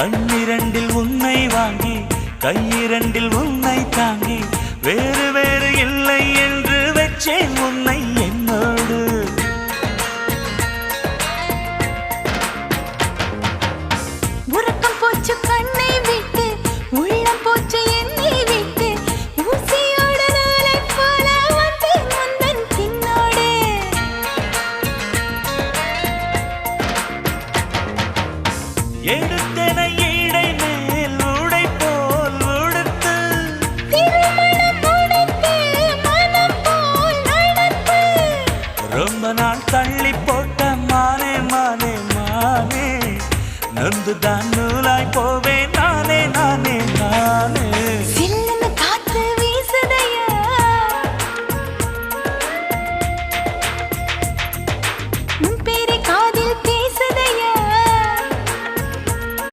கண்ணிரண்டில் உன்னை வாங்கி கையிரண்டில் உன்னை தாங்கி வேறு நடத்து ரொம்ப நாள் தள்ளி போட்ட மானே மானே மானே. நொந்துதான் நூலாய் போவேன் நானே நானே.